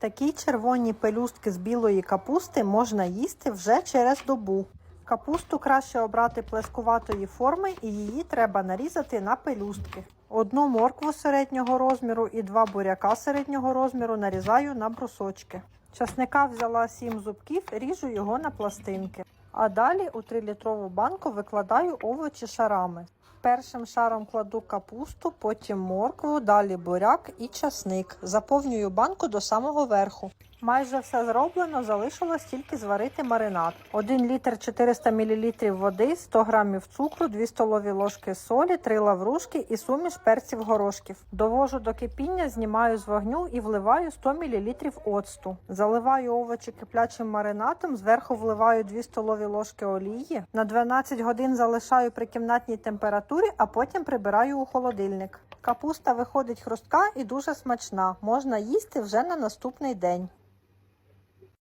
Такі червоні пелюстки з білої капусти можна їсти вже через добу. Капусту краще обрати плескуватої форми і її треба нарізати на пелюстки. Одну моркву середнього розміру і два буряка середнього розміру нарізаю на брусочки. Часника взяла 7 зубків, ріжу його на пластинки. А далі у 3-літрову банку викладаю овочі шарами. Першим шаром кладу капусту, потім моркву, далі буряк і часник. Заповнюю банку до самого верху. Майже все зроблено, залишилось тільки зварити маринад. 1 літр 400 мл води, 100 г цукру, 2 столові ложки солі, 3 лаврушки і суміш перців горошків. Довожу до кипіння, знімаю з вогню і вливаю 100 мл оцту. Заливаю овочі киплячим маринадом, зверху вливаю 2 столові ложки олії. На 12 годин залишаю при кімнатній температурі, а потім прибираю у холодильник. Капуста виходить хрустка і дуже смачна. Можна їсти вже на наступний день.